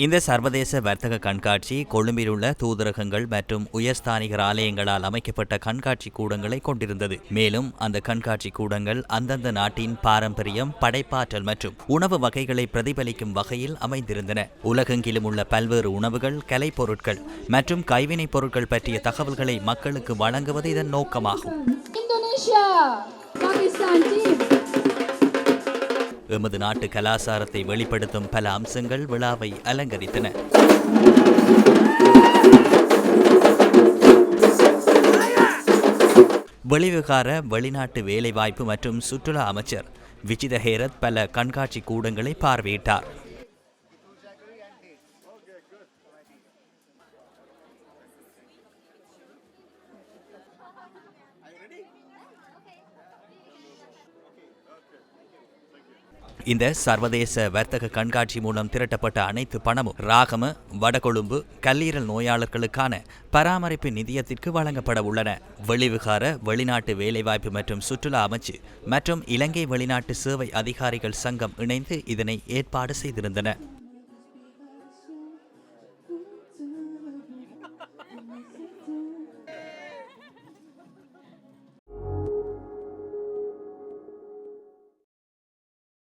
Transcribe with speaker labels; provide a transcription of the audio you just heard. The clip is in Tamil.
Speaker 1: இந்த சர்வதேச வர்த்தக கண்காட்சி கொழும்பில் உள்ள தூதரகங்கள் மற்றும் உயர்ஸ்தானிகர் ஆலயங்களால் அமைக்கப்பட்ட கண்காட்சி கூடங்களை கொண்டிருந்தது. மேலும் அந்த கண்காட்சி கூடங்கள் அந்தந்த நாட்டின் பாரம்பரியம் படைப்பாற்றல் மற்றும் உணவு வகைகளை பிரதிபலிக்கும் வகையில் அமைந்திருந்தன. உலகெங்கிலும் உள்ள பல்வேறு உணவுகள் கலைப்பொருட்கள் மற்றும் கைவினைப் பொருட்கள் பற்றிய தகவல்களை மக்களுக்கு வழங்குவது இதன் நோக்கமாகும். எமது நாட்டு கலாசாரத்தை வெளிப்படுத்தும் பல அம்சங்கள் விழாவை அலங்கரித்தன. வெளிவிகார வெளிநாட்டு வேலைவாய்ப்பு மற்றும் சுற்றுலா அமைச்சர் விஜித ஹேரத் பல கண்காட்சி கூடங்களை பார்வையிட்டார். இந்த சர்வதேச வர்த்தக கண்காட்சி மூலம் திரட்டப்பட்ட அனைத்து பணமும் ராகம வடகொழும்பு கல்லீரல் நோயாளர்களுக்கான பராமரிப்பு நிதியத்திற்கு வழங்கப்பட உள்ளன. வெளிவிகார வெளிநாட்டு வேலைவாய்ப்பு மற்றும் சுற்றுலா அமைச்சு மற்றும் இலங்கை வெளிநாட்டு சேவை அதிகாரிகள் சங்கம் இணைந்து இதனை ஏற்பாடு செய்திருந்தன.